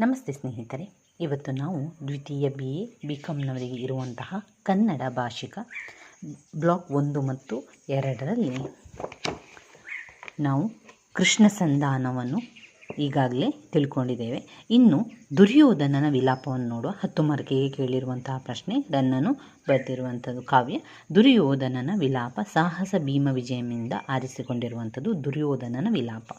ನಮಸ್ತೆ ಸ್ನೇಹಿತರೆ. ಇವತ್ತು ನಾವು ದ್ವಿತೀಯ ಬಿ ಎ ಬಿ ಕಾಮ್ನವರಿಗೆ ಇರುವಂತಹ ಕನ್ನಡ ಭಾಷಿಕ ಬ್ಲಾಕ್ ಒಂದು ಮತ್ತು ಎರಡರಲ್ಲಿ ನಾವು ಕೃಷ್ಣ ಸಂಧಾನವನ್ನು ಈಗಾಗಲೇ ತಿಳ್ಕೊಂಡಿದ್ದೇವೆ. ಇನ್ನು ದುರ್ಯೋಧನನ ವಿಲಾಪವನ್ನು ನೋಡುವ ಹತ್ತು ಮಾರ್ಕಿಗೆ ಕೇಳಿರುವಂತಹ ಪ್ರಶ್ನೆ ರನ್ನನು ಬರೆದಿರುವಂಥದ್ದು ಕಾವ್ಯ. ದುರ್ಯೋಧನನ ವಿಲಾಪ ಸಾಹಸ ಭೀಮ ವಿಜಯಮಿಂದ ಆರಿಸಿಕೊಂಡಿರುವಂಥದ್ದು ದುರ್ಯೋಧನನ ವಿಲಾಪ.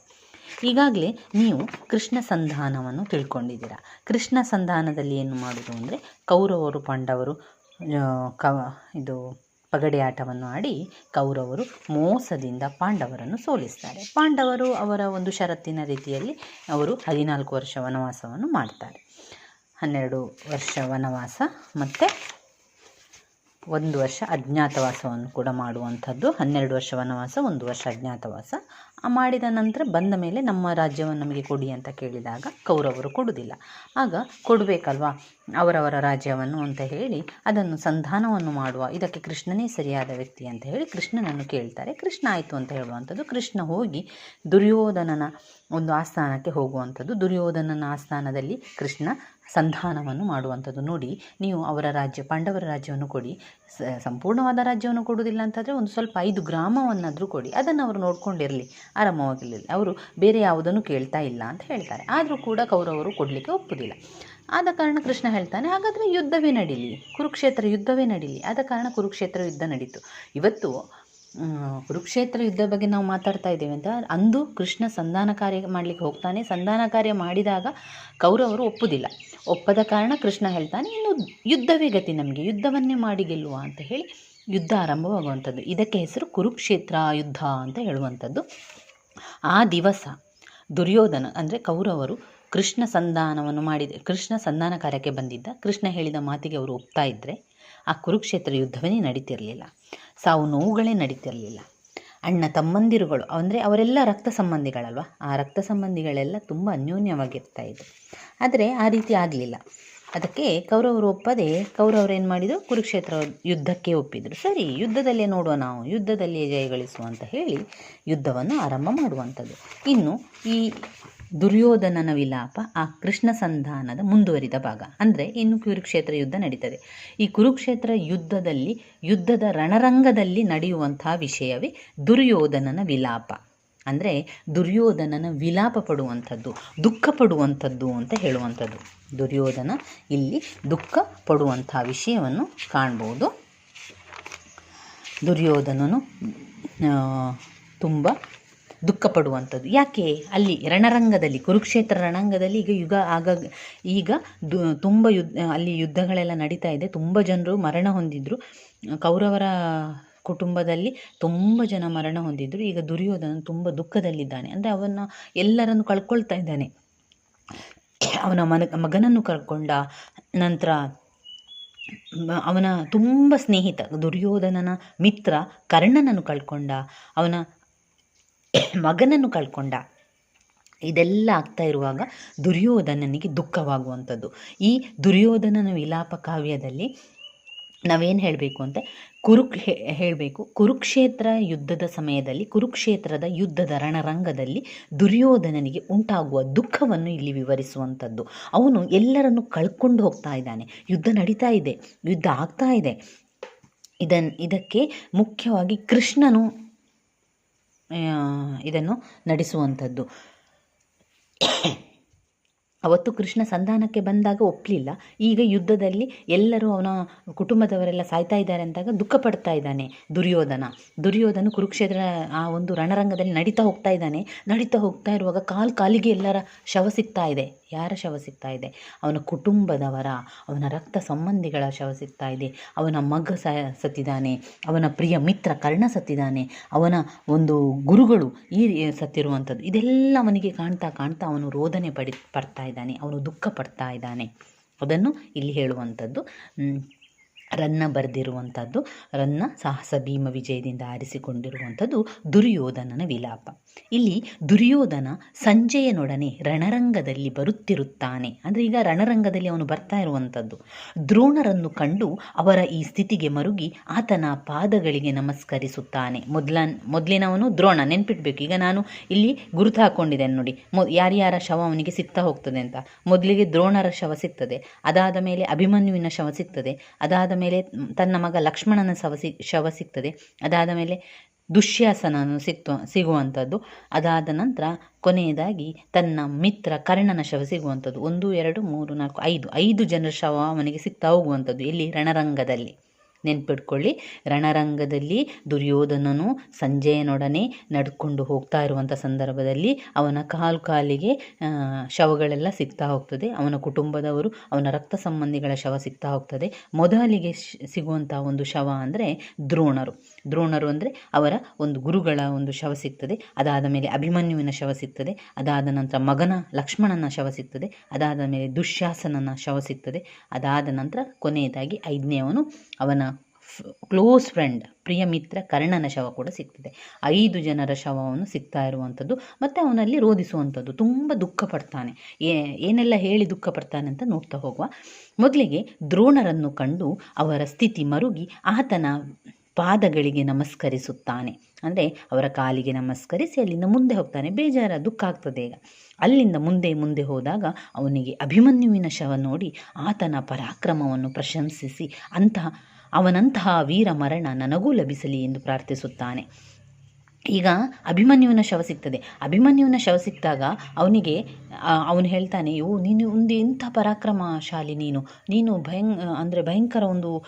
ಈಗಾಗಲೇ ನೀವು ಕೃಷ್ಣ ಸಂಧಾನವನ್ನು ತಿಳ್ಕೊಂಡಿದ್ದೀರಾ. ಕೃಷ್ಣ ಸಂಧಾನದಲ್ಲಿ ಏನು ಮಾಡೋದು ಅಂದರೆ ಕೌರವರು ಪಾಂಡವರು ಆ, ಕ ಇದು ಪಗಡೆ ಆಟವನ್ನು ಆಡಿ ಕೌರವರು ಮೋಸದಿಂದ ಪಾಂಡವರನ್ನು ಸೋಲಿಸ್ತಾರೆ. ಪಾಂಡವರು ಅವರ ಒಂದು ಷರತ್ತಿನ ರೀತಿಯಲ್ಲಿ ಅವರು ಹದಿನಾಲ್ಕು ವರ್ಷ ವನವಾಸವನ್ನು ಮಾಡ್ತಾರೆ. ಹನ್ನೆರಡು ವರ್ಷ ವನವಾಸ ಮತ್ತು ಒಂದು ವರ್ಷ ಅಜ್ಞಾತವಾಸವನ್ನು ಕೂಡ ಮಾಡುವಂಥದ್ದು. ಹನ್ನೆರಡು ವರ್ಷ ವನವಾಸ ಒಂದು ವರ್ಷ ಅಜ್ಞಾತವಾಸ. ಮಾಡಿದ ನಂತರ ಬಂದ ಮೇಲೆ ನಮ್ಮ ರಾಜ್ಯವನ್ನು ನಮಗೆ ಕೊಡಿ ಅಂತ ಕೇಳಿದಾಗ ಕೌರವರು ಕೊಡುವುದಿಲ್ಲ. ಆಗ ಕೊಡಬೇಕಲ್ವಾ? ಅವರವರ ರಾಜ್ಯವನ್ನು ಅಂತ ಹೇಳಿ ಅದನ್ನು ಸಂಧಾನವನ್ನು ಮಾಡುವ. ಇದಕ್ಕೆ ಕೃಷ್ಣನೇ ಸರಿಯಾದ ವ್ಯಕ್ತಿ ಅಂತ ಹೇಳಿ ಕೃಷ್ಣನನ್ನು ಕೇಳ್ತಾರೆ. ಕೃಷ್ಣ ಆಯಿತು ಅಂತ ಹೇಳುವಂಥದ್ದು. ಕೃಷ್ಣ ಹೋಗಿ ದುರ್ಯೋಧನನ ಒಂದು ಆಸ್ಥಾನಕ್ಕೆ ಹೋಗುವಂಥದ್ದು. ದುರ್ಯೋಧನನ ಆಸ್ಥಾನದಲ್ಲಿ ಕೃಷ್ಣ ಸಂಧಾನವನ್ನು ಮಾಡುವಂಥದ್ದು. ನೋಡಿ, ನೀವು ಅವರ ರಾಜ್ಯ, ಪಾಂಡವರ ರಾಜ್ಯವನ್ನು ಕೊಡಿ. ಸಂಪೂರ್ಣವಾದ ರಾಜ್ಯವನ್ನು ಕೊಡುವುದಿಲ್ಲ ಅಂತಂದರೆ ಒಂದು ಸ್ವಲ್ಪ ಐದು ಗ್ರಾಮವನ್ನಾದರೂ ಕೊಡಿ. ಅದನ್ನು ಅವರು ನೋಡ್ಕೊಂಡಿರಲಿ. ಆರಾಮವಾಗಿರಲಿ. ಅವರು ಬೇರೆ ಯಾವುದನ್ನು ಕೇಳ್ತಾ ಇಲ್ಲ ಅಂತ ಹೇಳ್ತಾರೆ. ಆದರೂ ಕೂಡ ಕೌರವರು ಕೊಡಲಿಕ್ಕೆ ಒಪ್ಪುವುದಿಲ್ಲ ಆದ ಕಾರಣ ಕೃಷ್ಣ ಹೇಳ್ತಾನೆ, ಹಾಗಾದರೆ ಯುದ್ಧವೇ ನಡೀಲಿ, ಕುರುಕ್ಷೇತ್ರ ಯುದ್ಧವೇ ನಡೀಲಿ. ಆದ ಕಾರಣ ಕುರುಕ್ಷೇತ್ರ ಯುದ್ಧ ನಡೀತು. ಇವತ್ತು ಕುರುಕ್ಷೇತ್ರ ಯುದ್ಧ ಬಗ್ಗೆ ನಾವು ಮಾತಾಡ್ತಾ ಇದ್ದೇವೆ ಅಂತ, ಅಂದು ಕೃಷ್ಣ ಸಂಧಾನ ಕಾರ್ಯ ಮಾಡಲಿಕ್ಕೆ ಹೋಗ್ತಾನೆ. ಸಂಧಾನ ಕಾರ್ಯ ಮಾಡಿದಾಗ ಕೌರವರು ಒಪ್ಪುದಿಲ್ಲ. ಒಪ್ಪದ ಕಾರಣ ಕೃಷ್ಣ ಹೇಳ್ತಾನೆ, ಇನ್ನು ಯುದ್ಧವೇ ಗತಿ ನಮಗೆ, ಯುದ್ಧವನ್ನೇ ಮಾಡಿ ಗೆಲ್ಲುವ ಅಂತ ಹೇಳಿ ಯುದ್ಧ ಆರಂಭವಾಗುವಂಥದ್ದು. ಇದಕ್ಕೆ ಹೆಸರು ಕುರುಕ್ಷೇತ್ರ ಯುದ್ಧ ಅಂತ ಹೇಳುವಂಥದ್ದು. ಆ ದಿವಸ, ದುರ್ಯೋಧನ, ಅಂದರೆ ಕೌರವರು ಕೃಷ್ಣ ಸಂಧಾನವನ್ನು ಮಾಡಿದ. ಕೃಷ್ಣ ಸಂಧಾನ ಕಾರ್ಯಕ್ಕೆ ಬಂದಿದ್ದ ಕೃಷ್ಣ ಹೇಳಿದ ಮಾತಿಗೆ ಅವರು ಒಪ್ತಾ ಇದ್ದರೆ ಆ ಕುರುಕ್ಷೇತ್ರ ಯುದ್ಧವೇ ನಡೀತಿರಲಿಲ್ಲ. ಸಾವು ನೋವುಗಳೇ ನಡೀತಿರಲಿಲ್ಲ. ಅಣ್ಣ ತಮ್ಮಂದಿರುಗಳು, ಅಂದರೆ ಅವರೆಲ್ಲ ರಕ್ತ ಸಂಬಂಧಿಗಳಲ್ವ? ಆ ರಕ್ತ ಸಂಬಂಧಿಗಳೆಲ್ಲ ತುಂಬ ಅನ್ಯೋನ್ಯವಾಗಿರ್ತಾ ಇದ್ರು. ಆದರೆ ಆ ರೀತಿ ಆಗಲಿಲ್ಲ. ಅದಕ್ಕೆ ಕೌರವರು ಒಪ್ಪದೆ ಕೌರವರು ಏನು ಮಾಡಿದರು? ಕುರುಕ್ಷೇತ್ರ ಯುದ್ಧಕ್ಕೆ ಒಪ್ಪಿದರು. ಸರಿ, ಯುದ್ಧದಲ್ಲೇ ನೋಡುವ ನಾವು. ಯುದ್ಧದಲ್ಲಿಯೇ ಜಯಗಳಿಸುವ ಅಂತ ಹೇಳಿ ಯುದ್ಧವನ್ನು ಆರಂಭ ಮಾಡುವಂಥದ್ದು. ಇನ್ನು ಈ ದುರ್ಯೋಧನನ ವಿಲಾಪ ಆ ಕೃಷ್ಣ ಸಂಧಾನದ ಮುಂದುವರಿದ ಭಾಗ. ಅಂದರೆ ಇನ್ನು ಕುರುಕ್ಷೇತ್ರ ಯುದ್ಧ ನಡೀತದೆ. ಈ ಕುರುಕ್ಷೇತ್ರ ಯುದ್ಧದಲ್ಲಿ, ಯುದ್ಧದ ರಣರಂಗದಲ್ಲಿ ನಡೆಯುವಂತಹ ವಿಷಯವೇ ದುರ್ಯೋಧನನ ವಿಲಾಪ. ಅಂದರೆ ದುರ್ಯೋಧನನ ವಿಲಾಪ ಪಡುವಂಥದ್ದು, ದುಃಖ ಪಡುವಂಥದ್ದು ಅಂತ ಹೇಳುವಂಥದ್ದು. ದುರ್ಯೋಧನ ಇಲ್ಲಿ ದುಃಖ ಪಡುವಂಥ ವಿಷಯವನ್ನು ಕಾಣ್ಬೋದು. ದುರ್ಯೋಧನನು ತುಂಬ ದುಃಖ ಪಡುವಂಥದ್ದು ಯಾಕೆ? ಅಲ್ಲಿ ರಣರಂಗದಲ್ಲಿ, ಕುರುಕ್ಷೇತ್ರ ರಣರಂಗದಲ್ಲಿ ಈಗ ಯುಗ ಆಗ, ಈಗ ದು, ತುಂಬ ಯುದ್ಧ ಅಲ್ಲಿ ಯುದ್ಧಗಳೆಲ್ಲ ನಡೀತಾ ಇದೆ. ತುಂಬ ಜನರು ಮರಣ ಹೊಂದಿದ್ರು. ಕೌರವರ ಕುಟುಂಬದಲ್ಲಿ ತುಂಬ ಜನ ಮರಣ ಹೊಂದಿದ್ರು. ಈಗ ದುರ್ಯೋಧನ ತುಂಬ ದುಃಖದಲ್ಲಿದ್ದಾನೆ. ಅಂದರೆ ಅವನ ಎಲ್ಲರನ್ನು ಕಳ್ಕೊಳ್ತಾ ಇದ್ದಾನೆ. ಅವನ ಮನ, ಮಗನನ್ನು ಕಳ್ಕೊಂಡ ನಂತರ ಅವನ ತುಂಬ ಸ್ನೇಹಿತ, ದುರ್ಯೋಧನನ ಮಿತ್ರ ಕರ್ಣನನ್ನು ಕಳ್ಕೊಂಡ, ಅವನ ಮಗನನ್ನು ಕಳ್ಕೊಂಡ. ಇದೆಲ್ಲ ಆಗ್ತಾ ಇರುವಾಗ ದುರ್ಯೋಧನನಿಗೆ ದುಃಖವಾಗುವಂಥದ್ದು. ಈ ದುರ್ಯೋಧನನ ವಿಲಾಪ ಕಾವ್ಯದಲ್ಲಿ ನಾವೇನು ಹೇಳಬೇಕು ಅಂತ ಕುರುಕ್ ಹೇಳಬೇಕು, ಕುರುಕ್ಷೇತ್ರ ಯುದ್ಧದ ಸಮಯದಲ್ಲಿ, ಕುರುಕ್ಷೇತ್ರದ ಯುದ್ಧದ ರಣರಂಗದಲ್ಲಿ ದುರ್ಯೋಧನನಿಗೆ ಉಂಟಾಗುವ ದುಃಖವನ್ನು ಇಲ್ಲಿ ವಿವರಿಸುವಂಥದ್ದು. ಅವನು ಎಲ್ಲರನ್ನು ಕಳ್ಕೊಂಡು ಹೋಗ್ತಾ ಇದ್ದಾನೆ. ಯುದ್ಧ ನಡೀತಾ ಇದೆ, ಯುದ್ಧ ಆಗ್ತಾ ಇದೆ. ಇದನ್, ಇದಕ್ಕೆ ಮುಖ್ಯವಾಗಿ ಕೃಷ್ಣನು ಇದನ್ನು ನಡೆಸುವಂಥದ್ದು. ಅವತ್ತು ಕೃಷ್ಣ ಸಂಧಾನಕ್ಕೆ ಬಂದಾಗ ಒಪ್ಪಲಿಲ್ಲ ಈಗ ಯುದ್ಧದಲ್ಲಿ ಎಲ್ಲರೂ ಅವನ ಕುಟುಂಬದವರೆಲ್ಲ ಸಾಯ್ತಾ ಇದ್ದಾರೆ ಅಂದಾಗ ದುಃಖ ಪಡ್ತಾ ಇದ್ದಾನೆ ದುರ್ಯೋಧನ. ದುರ್ಯೋಧನ ಕುರುಕ್ಷೇತ್ರ ಆ ಒಂದು ರಣರಂಗದಲ್ಲಿ ನಡೀತಾ ಹೋಗ್ತಾ ಇದ್ದಾನೆ. ನಡೀತಾ ಹೋಗ್ತಾ ಇರುವಾಗ ಕಾಲು ಕಾಲಿಗೆ ಎಲ್ಲರ ಶವ ಸಿಗ್ತಾ ಇದೆ. ಯಾರ ಶವ ಸಿಗ್ತಾ ಇದೆ? ಅವನ ಕುಟುಂಬದವರ, ಅವನ ರಕ್ತ ಸಂಬಂಧಿಗಳ ಶವ ಸಿಗ್ತಾ ಇದೆ. ಅವನ ಮಗ ಸತ್ತಿದ್ದಾನೆ. ಅವನ ಪ್ರಿಯ ಮಿತ್ರ ಕರ್ಣ ಸತ್ತಿದ್ದಾನೆ. ಅವನ ಒಂದು ಗುರುಗಳು ಈ ಸತ್ತಿರುವಂಥದ್ದು. ಇದೆಲ್ಲ ಅವನಿಗೆ ಕಾಣ್ತಾ ಕಾಣ್ತಾ ಅವನು ರೋದನೆ ಪಡಿ, ಪಡ್ತಾ ಇದ್ದಾನೆ, ಅವನು ದುಃಖ ಪಡ್ತಾ ಇದ್ದಾನೆ ಅದನ್ನು ಇಲ್ಲಿ ಹೇಳುವಂಥದ್ದು. ರನ್ನ ಬರೆದಿರುವಂಥದ್ದು, ರನ್ನ ಸಾಹಸ ಭೀಮ ವಿಜಯದಿಂದ ಆರಿಸಿಕೊಂಡಿರುವಂಥದ್ದು ದುರ್ಯೋಧನನ ವಿಲಾಪ ಇಲ್ಲಿ ದುರ್ಯೋಧನ ಸಂಜೆಯನೊಡನೆ ರಣರಂಗದಲ್ಲಿ ಬರುತ್ತಿರುತ್ತಾನೆ. ಅಂದರೆ ಈಗ ರಣರಂಗದಲ್ಲಿ ಅವನು ಬರ್ತಾ ಇರುವಂಥದ್ದು. ದ್ರೋಣರನ್ನು ಕಂಡು ಅವರ ಈ ಸ್ಥಿತಿಗೆ ಮರುಗಿ ಆತನ ಪಾದಗಳಿಗೆ ನಮಸ್ಕರಿಸುತ್ತಾನೆ. ಮೊದಲ ಮೊದಲಿನವನು ದ್ರೋಣ, ನೆನ್ಪಿಡ್ಬೇಕು. ಈಗ ನಾನು ಇಲ್ಲಿ ಗುರುತು ಹಾಕ್ಕೊಂಡಿದ್ದೇನೆ ನೋಡಿ. ಮೊ, ಯಾರ್ಯಾರ ಶವ ಅವನಿಗೆ ಸಿಗ್ತಾ ಹೋಗ್ತದೆ ಅಂತ. ಮೊದಲಿಗೆ ದ್ರೋಣರ ಶವ ಸಿಗ್ತದೆ. ಅದಾದ ಮೇಲೆ ಅಭಿಮನ್ಯುವಿನ ಶವ ಸಿಗ್ತದೆ. ಅದಾದ ಮೇಲೆ ತನ್ನ ಮಗ ಲಕ್ಷ್ಮಣನ ಶವ ಸಿ, ಶವ ಸಿಗ್ತದೆ. ಅದಾದ ಮೇಲೆ ದುಶ್ಯಾಸನನು ಸಿಕ್ತು, ಸಿಗುವಂಥದ್ದು. ಅದಾದ ನಂತರ ಕೊನೆಯದಾಗಿ ತನ್ನ ಮಿತ್ರ ಕರ್ಣನ ಶವ ಸಿಗುವಂಥದ್ದು. ಒಂದು, ಎರಡು, ಮೂರು, ನಾಲ್ಕು, ಐದು. ಐದು ಜನರ ಶವ ಅವನಿಗೆ ಸಿಗ್ತಾ ಹೋಗುವಂಥದ್ದು ಇಲ್ಲಿ ರಣರಂಗದಲ್ಲಿ. ನೆನ್ಪಿಟ್ಕೊಳ್ಳಿ. ರಣರಂಗದಲ್ಲಿ ದುರ್ಯೋಧನನು ಸಂಜೆಯನೊಡನೆ ನಡ್ಕೊಂಡು ಹೋಗ್ತಾ ಇರುವಂಥ ಸಂದರ್ಭದಲ್ಲಿ ಅವನ ಕಾಲು ಕಾಲಿಗೆ ಶವಗಳೆಲ್ಲ ಸಿಗ್ತಾ ಹೋಗ್ತದೆ. ಅವನ ಕುಟುಂಬದವರು, ಅವನ ರಕ್ತ ಸಂಬಂಧಿಗಳ ಶವ ಸಿಗ್ತಾ ಹೋಗ್ತದೆ. ಮೊದಲಿಗೆ ಸಿಗುವಂಥ ಒಂದು ಶವ ಅಂದರೆ ದ್ರೋಣರು. ದ್ರೋಣರು ಅಂದರೆ ಅವರ ಒಂದು ಗುರುಗಳ ಒಂದು ಶವ ಸಿಗ್ತದೆ. ಅದಾದ ಮೇಲೆ ಅಭಿಮನ್ಯುವಿನ ಶವ ಸಿಗ್ತದೆ. ಅದಾದ ನಂತರ ಮಗನ, ಲಕ್ಷ್ಮಣನ ಶವ ಸಿಗ್ತದೆ. ಅದಾದ ಮೇಲೆ ದುಶ್ಯಾಸನನ ಶವ ಸಿಗ್ತದೆ. ಅದಾದ ನಂತರ ಕೊನೆಯದಾಗಿ ಐದನೇವನು ಅವನ ಕ್ಲೋಸ್ ಫ್ರೆಂಡ್, ಪ್ರಿಯ ಮಿತ್ರ ಕರ್ಣನ ಶವ ಕೂಡ ಸಿಗ್ತದೆ. ಐದು ಜನರ ಶವವನ್ನು ಸಿಗ್ತಾ ಇರುವಂಥದ್ದು, ಮತ್ತು ಅವನಲ್ಲಿ ರೋಧಿಸುವಂಥದ್ದು, ತುಂಬ ದುಃಖ ಪಡ್ತಾನೆ. ಏನೆಲ್ಲ ಹೇಳಿ ದುಃಖ ಪಡ್ತಾನೆ ಅಂತ ನೋಡ್ತಾ ಹೋಗುವ. ಮೊದಲಿಗೆ ದ್ರೋಣರನ್ನು ಕಂಡು ಅವರ ಸ್ಥಿತಿ ಮರುಗಿ ಆತನ ಪಾದಗಳಿಗೆ ನಮಸ್ಕರಿಸುತ್ತಾನೆ. ಅಂದರೆ ಅವರ ಕಾಲಿಗೆ ನಮಸ್ಕರಿಸಿ ಅಲ್ಲಿಂದ ಮುಂದೆ ಹೋಗ್ತಾನೆ. ಬೇಜಾರ, ದುಃಖ ಆಗ್ತದೆ ಈಗ. ಅಲ್ಲಿಂದ ಮುಂದೆ ಮುಂದೆ ಹೋದಾಗ ಅವನಿಗೆ ಅಭಿಮನ್ಯುವಿನ ಶವ ನೋಡಿ ಆತನ ಪರಾಕ್ರಮವನ್ನು ಪ್ರಶಂಸಿಸಿ ಅಂತಹ ಅವನಂತಹ ವೀರ ಮರಣ ನನಗೂ ಲಭಿಸಲಿ ಎಂದು ಪ್ರಾರ್ಥಿಸುತ್ತಾನೆ. ಈಗ ಅಭಿಮನ್ಯುವಿನ ಶವ ಸಿಗ್ತದೆ. ಅಭಿಮನ್ಯುವಿನ ಶವ ಸಿಕ್ಕಿದಾಗ ಅವನಿಗೆ ಅವನು ಹೇಳ್ತಾನೆ ಓ ನೀನು ಒಂದು ಪರಾಕ್ರಮ ಪರಾಕ್ರಮಶಾಲಿ ನೀನು. ನೀನು ಭಯಂ, ಅಂದರೆ ಭಯಂಕರ ಒಂದು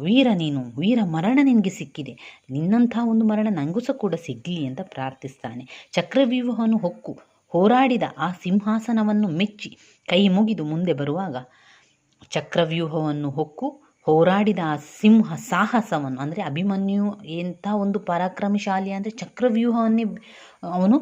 ವೀರ ನೀನು. ವೀರ ಮರಣ ನಿನಗೆ ಸಿಕ್ಕಿದೆ. ನಿನ್ನಂಥ ಒಂದು ಮರಣ ನನಗೂ ಸಹ ಕೂಡ ಸಿಗಲಿ ಅಂತ ಪ್ರಾರ್ಥಿಸ್ತಾನೆ. ಚಕ್ರವ್ಯೂಹವನ್ನು ಹೊಕ್ಕು. ಹೋರಾಡಿದ ಆ ಸಿಂಹಾಸನವನ್ನು ಮೆಚ್ಚಿ ಕೈ ಮುಗಿದು ಮುಂದೆ ಬರುವಾಗ ಚಕ್ರವ್ಯೂಹವನ್ನು ಹೊಕ್ಕು. ಹೋರಾಡಿದ ಆ ಸಿಂಹ ಸಾಹಸವನ್ನು ಅಂದರೆ ಅಭಿಮನ್ಯು ಎಂಥ ಒಂದು ಪರಾಕ್ರಮಶಾಲಿ ಅಂದರೆ ಚಕ್ರವ್ಯೂಹವನ್ನೇ ಅವನು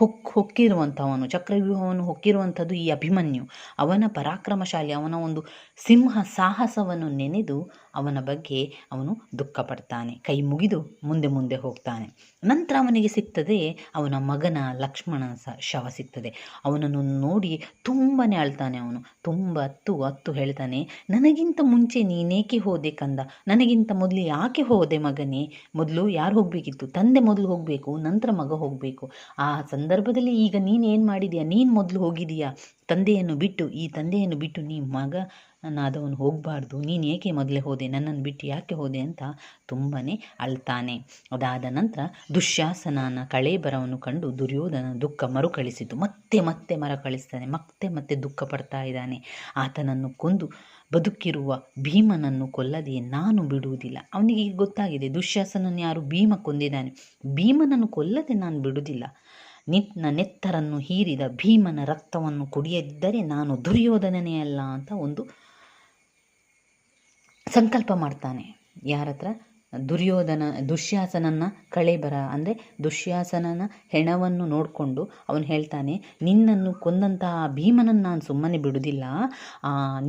ಹೊಕ್ ಹೊಕ್ಕಿರುವಂಥವನು ಚಕ್ರವ್ಯೂಹವನ್ನು ಹೊಕ್ಕಿರುವಂಥದ್ದು ಈ ಅಭಿಮನ್ಯು. ಅವನ ಪರಾಕ್ರಮಶಾಲಿ, ಅವನ ಒಂದು ಸಿಂಹ ಸಾಹಸವನ್ನು ನೆನೆದು ಅವನ ಬಗ್ಗೆ ಅವನು ದುಃಖ ಪಡ್ತಾನೆ ಕೈ ಮುಗಿದು ಮುಂದೆ ಮುಂದೆ ಹೋಗ್ತಾನೆ. ನಂತರ ಅವನಿಗೆ ಸಿಗ್ತದೆ, ಅವನ ಮಗನ ಲಕ್ಷ್ಮಣ ಸ, ಶವ ಸಿಗ್ತದೆ. ಅವನನ್ನು ನೋಡಿ ತುಂಬಾ ಅಳ್ತಾನೆ ಅವನು. ತುಂಬ ಅತ್ತು ಅತ್ತು ಹೇಳ್ತಾನೆ, ನನಗಿಂತ ಮುಂಚೆ ನೀನೇಕೆ ಹೋದೆ ಕಂದ? ನನಗಿಂತ ಮೊದಲು ಯಾಕೆ ಹೋದೆ ಮಗನೇ? ಮೊದಲು ಯಾರು ಹೋಗಬೇಕಿತ್ತು? ತಂದೆ ಮೊದಲು ಹೋಗಬೇಕು, ನಂತರ ಮಗ ಹೋಗಬೇಕು. ಆ ಸಂದರ್ಭದಲ್ಲಿ ಈಗ ನೀನು ಏನು ಮಾಡಿದೀಯ? ನೀನು ಮೊದಲು ಹೋಗಿದೀಯಾ? ತಂದೆಯನ್ನು ಬಿಟ್ಟು, ಈ ತಂದೆಯನ್ನು ಬಿಟ್ಟು ನೀ ಮಗ ನಾದವನು ಹೋಗಬಾರ್ದು. ನೀನು ಏಕೆ ಮೊದಲೇ ಹೋದೆ? ನನ್ನನ್ನು ಬಿಟ್ಟು ಯಾಕೆ ಹೋದೆ ಅಂತ ತುಂಬನೇ ಅಳ್ತಾನೆ. ಅದಾದ ನಂತರ ದುಶ್ಯಾಸನನ ಕಳೇಬರವನ್ನು ಕಂಡು ದುರ್ಯೋಧನ ದುಃಖ ಮರುಕಳಿಸಿತು. ಮತ್ತೆ ಮತ್ತೆ ಮರ ಕಳಿಸ್ತಾನೆ. ಮತ್ತೆ ಮತ್ತೆ ದುಃಖ ಪಡ್ತಾ ಇದ್ದಾನೆ. ಆತನನ್ನು ಕೊಂದು ಬದುಕಿರುವ ಭೀಮನನ್ನು ಕೊಲ್ಲದೆ ನಾನು ಬಿಡುವುದಿಲ್ಲ. ಅವನಿಗೆ ಗೊತ್ತಾಗಿದೆ, ದುಶ್ಯಾಸನನ್ನು ಯಾರು ಭೀಮ ಕೊಂದಿದ್ದಾನೆ. ಭೀಮನನ್ನು ಕೊಲ್ಲದೆ ನಾನು ಬಿಡುವುದಿಲ್ಲ. ನಿನ್ನ ನೆತ್ತರನ್ನು ಹೀರಿದ ಭೀಮನ ರಕ್ತವನ್ನು ಕುಡಿಯದಿದ್ದರೆ ನಾನು ದುರ್ಯೋಧನನೇ ಅಲ್ಲ ಅಂತ ಒಂದು ಸಂಕಲ್ಪ ಮಾಡ್ತಾನೆ. ಯಾರ ಹತ್ರ ದುರ್ಯೋಧನ ದುಶ್ಯಾಸನನ ಕಳೆಬರ. ಅಂದರೆ ದುಶ್ಯಾಸನನ ಹೆಣವನ್ನು ನೋಡಿಕೊಂಡು ಅವನು ಹೇಳ್ತಾನೆ, ನಿನ್ನನ್ನು ಕೊಂದಂತಹ ಭೀಮನನ್ನು ನಾನು ಸುಮ್ಮನೆ ಬಿಡುವುದಿಲ್ಲ.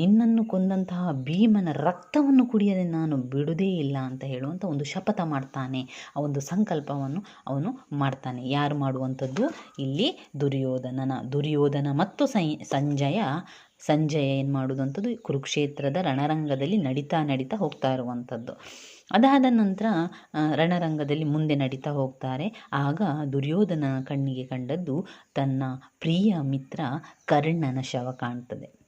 ನಿನ್ನನ್ನು ಕೊಂದಂತಹ ಭೀಮನ ರಕ್ತವನ್ನು ಕುಡಿಯದೆ ನಾನು ಬಿಡುವುದೇ ಇಲ್ಲ ಅಂತ ಹೇಳುವಂಥ ಒಂದು ಶಪಥ ಮಾಡ್ತಾನೆ. ಆ ಒಂದು ಸಂಕಲ್ಪವನ್ನು ಅವನು ಮಾಡ್ತಾನೆ. ಯಾರು ಮಾಡುವಂಥದ್ದು? ಇಲ್ಲಿ ದುರ್ಯೋಧನನ, ದುರ್ಯೋಧನ ಮತ್ತು ಸಂಜಯ ಸಂಜಯ ಏನು ಮಾಡೋದಂಥದ್ದು ಕುರುಕ್ಷೇತ್ರದ ರಣರಂಗದಲ್ಲಿ ನಡೀತಾ ನಡೀತಾ ಹೋಗ್ತಾ ಇರುವಂಥದ್ದು ಅದಾದ ನಂತರ ರಣರಂಗದಲ್ಲಿ ಮುಂದೆ ನಡೀತಾ ಹೋಗ್ತಾರೆ. ಆಗ ದುರ್ಯೋಧನ ಕಣ್ಣಿಗೆ ಕಂಡದ್ದು ತನ್ನ ಪ್ರಿಯ ಮಿತ್ರ ಕರ್ಣನ ಶವ ಕಾಣ್ತದೆ.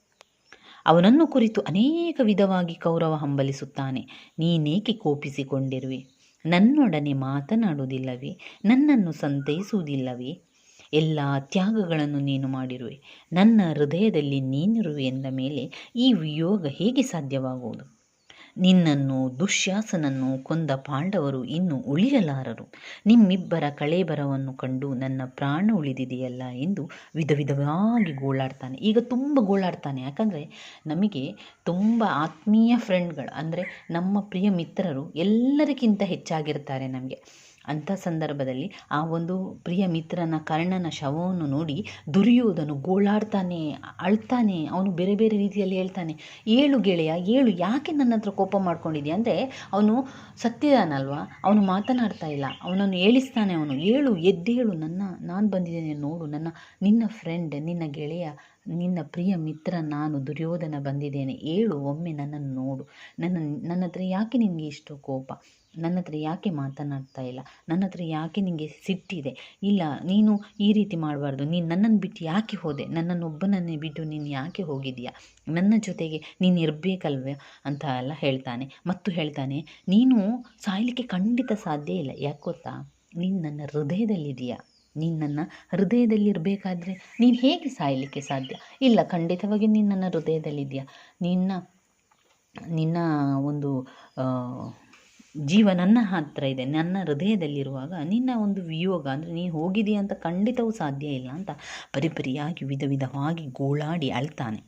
ಅವನನ್ನು ಕುರಿತು ಅನೇಕ ವಿಧವಾಗಿ ಕೌರವ ಹಂಬಲಿಸುತ್ತಾನೆ. ನೀನೇಕೆ ಕೋಪಿಸಿಕೊಂಡಿರುವೆ? ನನ್ನೊಡನೆ ಮಾತನಾಡುವುದಿಲ್ಲವೇ? ನನ್ನನ್ನು ಸಂತೈಸುವುದಿಲ್ಲವೇ? ಎಲ್ಲ ತ್ಯಾಗಗಳನ್ನು ನೀನು ಮಾಡಿರುವೆ. ನನ್ನ ಹೃದಯದಲ್ಲಿ ನೀನಿರುವೆ ಎಂದ ಮೇಲೆ ಈ ವಿಯೋಗ ಹೇಗೆ ಸಾಧ್ಯವಾಗುವುದು? ನಿನ್ನನ್ನು ದುಶ್ಯಾಸನನ್ನು ಕೊಂದ ಪಾಂಡವರು ಇನ್ನು ಉಳಿಯಲಾರರು. ನಿಮ್ಮಿಬ್ಬರ ಕಳೇಬರವನ್ನು ಕಂಡು ನನ್ನ ಪ್ರಾಣ ಉಳಿದಿದೆಯಲ್ಲ ಎಂದು ವಿಧ ವಿಧವಾಗಿ ಗೋಳಾಡ್ತಾನೆ. ಈಗ ತುಂಬ ಗೋಳಾಡ್ತಾನೆ. ಯಾಕಂದರೆ ನಮಗೆ ತುಂಬ ಆತ್ಮೀಯ ಫ್ರೆಂಡ್ಗಳು ಅಂದರೆ ನಮ್ಮ ಪ್ರಿಯ ಮಿತ್ರರು ಎಲ್ಲರಿಗಿಂತ ಹೆಚ್ಚಾಗಿರ್ತಾರೆ ನಮಗೆ. ಅಂಥ ಸಂದರ್ಭದಲ್ಲಿ ಆ ಒಂದು ಪ್ರಿಯ ಮಿತ್ರನ, ಕರ್ಣನ ಶವವನ್ನು ನೋಡಿ ದುರ್ಯೋಧನು ಗೋಳಾಡ್ತಾನೆ, ಅಳ್ತಾನೆ, ಅವನು ಬೇರೆ ಬೇರೆ ರೀತಿಯಲ್ಲಿ ಹೇಳ್ತಾನೆ, ಏಳು ಗೆಳೆಯ, ಏಳು ಯಾಕೆ ನನ್ನ ಹತ್ರ ಕೋಪ ಮಾಡ್ಕೊಂಡಿದ್ಯಾ? ಅಂದರೆ ಅವನು ಸತ್ತಿದಾನಲ್ವಾ ಅವನು ಮಾತನಾಡ್ತಾ ಇಲ್ಲ. ಅವನನ್ನು ಏಳಿಸ್ತಾನೆ ಅವನು, ಏಳು, ಎದ್ದೇಳು, ನನ್ನ, ನಾನು ಬಂದಿದ್ದೇನೆ, ನೋಡು, ನನ್ನ, ನಿನ್ನ ಫ್ರೆಂಡ್ ನಿನ್ನ ಗೆಳೆಯ, ನಿನ್ನ ಪ್ರಿಯ ಮಿತ್ರ ನಾನು ದುರ್ಯೋಧನ ಬಂದಿದ್ದೇನೆ. ಏಳು, ಒಮ್ಮೆ ನನ್ನನ್ನು ನೋಡು. ನನ್ನ ನನ್ನ ಹತ್ರ ಯಾಕೆ ನಿನಗೆ ಇಷ್ಟು ಕೋಪ? ನನ್ನ ಹತ್ರ ಯಾಕೆ ಮಾತನಾಡ್ತಾ ಇಲ್ಲ? ನನ್ನ ಹತ್ರ ಯಾಕೆ ನಿನಗೆ ಸಿಟ್ಟಿದೆ? ಇಲ್ಲ, ನೀನು ಈ ರೀತಿ ಮಾಡಬಾರ್ದು. ನೀನು ನನ್ನನ್ನು ಬಿಟ್ಟು ಯಾಕೆ ಹೋದೆ? ನನ್ನನ್ನು ಒಬ್ಬನನ್ನೇ ಬಿಟ್ಟು ನೀನು ಯಾಕೆ ಹೋಗಿದೆಯಾ ನನ್ನ ಜೊತೆಗೆ ನೀನು ಇರಬೇಕಲ್ವೇ ಅಂತ ಎಲ್ಲ ಹೇಳ್ತಾನೆ. ಮತ್ತು ಹೇಳ್ತಾನೆ, ನೀನು ಸಾಯಲಿಕ್ಕೆ ಖಂಡಿತ ಸಾಧ್ಯ ಇಲ್ಲ. ಯಾಕೆ ಗೊತ್ತಾ? ನೀನು ನನ್ನ ಹೃದಯದಲ್ಲಿದೆಯಾ ನೀನು ನನ್ನ ಹೃದಯದಲ್ಲಿರಬೇಕಾದ್ರೆ ನೀನು ಹೇಗೆ ಸಾಯಲಿಕ್ಕೆ ಸಾಧ್ಯ? ಇಲ್ಲ, ಖಂಡಿತವಾಗಿ ನೀನು ನನ್ನ ಹೃದಯದಲ್ಲಿದೆಯಾ ನಿನ್ನ ನಿನ್ನ ಒಂದು ಜೀವ ನನ್ನ ಹತ್ರ ಇದೆ, ನನ್ನ ಹೃದಯದಲ್ಲಿರುವಾಗ ನಿನ್ನ ಒಂದು ವಿಯೋಗ ಅಂದರೆ ನೀನು ಹೋಗಿದೆಯಾ ಅಂತ ಖಂಡಿತವೂ ಸಾಧ್ಯ ಇಲ್ಲ ಅಂತ ಪರಿಪರಿಯಾಗಿ ವಿಧ ವಿಧವಾಗಿ ಗೋಳಾಡಿ ಅಳ್ತಾನೆ.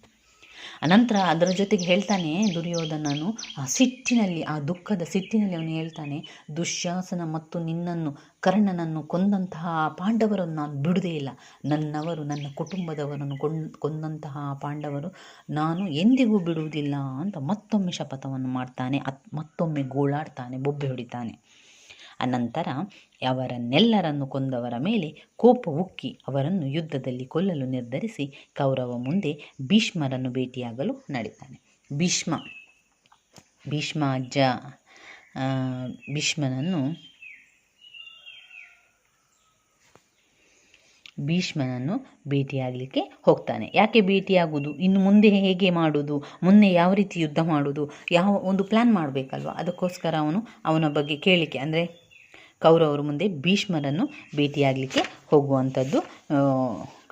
ಅನಂತರ ಅದರ ಜೊತೆಗೆ ಹೇಳ್ತಾನೆ ದುರ್ಯೋಧನನು ಆ ಸಿಟ್ಟಿನಲ್ಲಿ, ಆ ದುಃಖದ ಸಿಟ್ಟಿನಲ್ಲಿ ಅವನು ಹೇಳ್ತಾನೆ, ದುಶ್ಯಾಸನ ಮತ್ತು ನಿನ್ನನ್ನು, ಕರ್ಣನನ್ನು ಕೊಂದಂತಹ ಪಾಂಡವರನ್ನು ನಾನು ಬಿಡುದೇ ಇಲ್ಲ. ನನ್ನವರು, ನನ್ನ ಕುಟುಂಬದವರನ್ನು ಕೊಂದ್ ಕೊಂದಂತಹ ಪಾಂಡವರು ನಾನು ಎಂದಿಗೂ ಬಿಡುವುದಿಲ್ಲ ಅಂತ ಮತ್ತೊಮ್ಮೆ ಶಪಥವನ್ನು ಮಾಡ್ತಾನೆ, ಅತ್ ಮತ್ತೊಮ್ಮೆ ಗೋಳಾಡ್ತಾನೆ, ಬೊಬ್ಬೆ ಹೊಡಿತಾನೆ. ಅನಂತರ ಅವರನ್ನೆಲ್ಲರನ್ನು ಕೊಂದವರ ಮೇಲೆ ಕೋಪ ಉಕ್ಕಿ ಅವರನ್ನು ಯುದ್ಧದಲ್ಲಿ ಕೊಲ್ಲಲು ನಿರ್ಧರಿಸಿ ಕೌರವ ಮುಂದೆ ಭೀಷ್ಮರನ್ನು ಭೇಟಿಯಾಗಲು ನಡೀತಾನೆ ಭೀಷ್ಮ ಭೀಷ್ಮ ಅಜ್ಜ ಭೀಷ್ಮನನ್ನು ಭೀಷ್ಮನನ್ನು ಭೇಟಿಯಾಗಲಿಕ್ಕೆ ಹೋಗ್ತಾನೆ. ಯಾಕೆ ಭೇಟಿಯಾಗುವುದು? ಇನ್ನು ಮುಂದೆ ಹೇಗೆ ಮಾಡುವುದು? ಮುಂದೆ ಯಾವ ರೀತಿ ಯುದ್ಧ ಮಾಡುವುದು? ಯಾವ ಒಂದು ಪ್ಲ್ಯಾನ್ ಮಾಡಬೇಕಲ್ವ? ಅದಕ್ಕೋಸ್ಕರ ಅವನು ಅವನ ಬಗ್ಗೆ ಕೇಳಿಕೆ, ಅಂದರೆ ಕೌರವರ ಮುಂದೆ ಭೀಷ್ಮರನ್ನು ಭೇಟಿಯಾಗಲಿಕ್ಕೆ ಹೋಗುವಂಥದ್ದು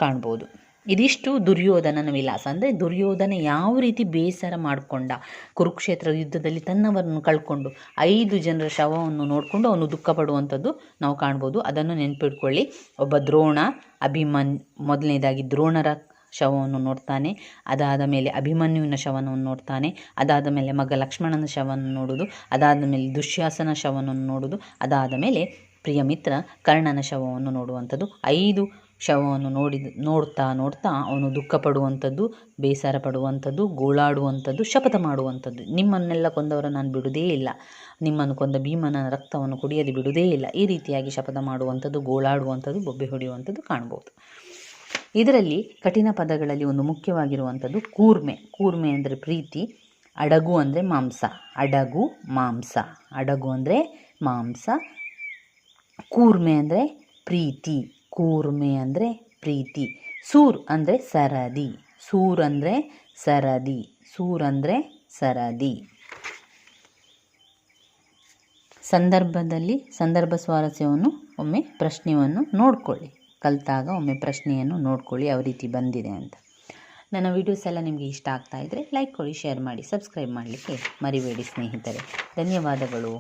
ಕಾಣ್ಬೋದು. ಇದಿಷ್ಟು ದುರ್ಯೋಧನನ ವಿಲಾಸ ಅಂದರೆ ದುರ್ಯೋಧನ ಯಾವ ರೀತಿ ಬೇಸರ ಮಾಡಿಕೊಂಡ, ಕುರುಕ್ಷೇತ್ರ ಯುದ್ಧದಲ್ಲಿ ತನ್ನವರನ್ನು ಕಳ್ಕೊಂಡು, ಐದು ಜನರ ಶವವನ್ನು ನೋಡಿಕೊಂಡು ಅವನು ದುಃಖ ಪಡುವಂಥದ್ದು ನಾವು ಕಾಣ್ಬೋದು. ಅದನ್ನು ನೆನಪಿಟ್ಕೊಳ್ಳಿ. ಒಬ್ಬ ದ್ರೋಣ, ಅಭಿಮನ್, ಮೊದಲನೇದಾಗಿ ದ್ರೋಣರ ಶವವನ್ನು ನೋಡ್ತಾನೆ. ಅದಾದ ಮೇಲೆ ಅಭಿಮನ್ಯುವಿನ ಶವವನ್ನು ನೋಡ್ತಾನೆ. ಅದಾದ ಮೇಲೆ ಮಗ ಲಕ್ಷ್ಮಣನ ಶವವನ್ನು ನೋಡುವುದು ಅದಾದ ಮೇಲೆ ದುಶ್ಯಾಸನ ಶವವನ್ನು ನೋಡುವುದು ಅದಾದ ಮೇಲೆ ಪ್ರಿಯ ಮಿತ್ರ ಕರ್ಣನ ಶವವನ್ನು ನೋಡುವಂಥದ್ದು. ಐದು ಶವವನ್ನು ನೋಡಿದ, ನೋಡ್ತಾ ನೋಡ್ತಾ ಅವನು ದುಃಖ ಪಡುವಂಥದ್ದು, ಬೇಸರ ಪಡುವಂಥದ್ದು, ಗೋಳಾಡುವಂಥದ್ದು, ಶಪಥ ಮಾಡುವಂಥದ್ದು. ನಿಮ್ಮನ್ನೆಲ್ಲ ಕೊಂದವರು ನಾನು ಬಿಡುವುದೇ ಇಲ್ಲ. ನಿಮ್ಮನ್ನು ಕೊಂದ ಭೀಮನ ರಕ್ತವನ್ನು ಕುಡಿಯದೆ ಬಿಡುವುದೇ ಇಲ್ಲ. ಈ ರೀತಿಯಾಗಿ ಶಪಥ ಮಾಡುವಂಥದ್ದು, ಗೋಳಾಡುವಂಥದ್ದು, ಬೊಬ್ಬೆ ಹೊಡೆಯುವಂಥದ್ದು ಕಾಣ್ಬೋದು. ಇದರಲ್ಲಿ ಕಠಿಣ ಪದಗಳಲ್ಲಿ ಒಂದು ಮುಖ್ಯವಾಗಿರುವಂಥದ್ದು ಕೂರ್ಮೆ. ಕೂರ್ಮೆ ಅಂದರೆ ಪ್ರೀತಿ, ಅಡಗು ಅಂದರೆ ಮಾಂಸ. ಅಡಗು ಮಾಂಸ. ಅಡಗು ಅಂದರೆ ಮಾಂಸ. ಕೂರ್ಮೆ ಅಂದರೆ ಪ್ರೀತಿ. ಕೂರ್ಮೆ ಅಂದರೆ ಪ್ರೀತಿ. ಸೂರ್ ಅಂದರೆ ಸರದಿ. ಸೂರ್ ಅಂದರೆ ಸರದಿ. ಸೂರ್ ಅಂದರೆ ಸರದಿ. ಸಂದರ್ಭದಲ್ಲಿ, ಸಂದರ್ಭ ಸ್ವಾರಸ್ಯವನ್ನು ಒಮ್ಮೆ ಪ್ರಶ್ನೆಯನ್ನು ನೋಡಿಕೊಳ್ಳಿ. ಕಲಿತಾಗ ಒಮ್ಮೆ ಪ್ರಶ್ನೆಯನ್ನು ನೋಡ್ಕೊಳ್ಳಿ, ಯಾವ ರೀತಿ ಬಂದಿದೆ ಅಂತ. ನನ್ನ ವೀಡಿಯೋಸ್ ಎಲ್ಲ ನಿಮಗೆ ಇಷ್ಟ ಆಗ್ತಾ ಇದ್ದರೆ ಲೈಕ್ ಕೊಡಿ ಶೇರ್ ಮಾಡಿ ಸಬ್ಸ್ಕ್ರೈಬ್ ಮಾಡಲಿಕ್ಕೆ ಮರಿಬೇಡಿ ಸ್ನೇಹಿತರೆ. ಧನ್ಯವಾದಗಳು.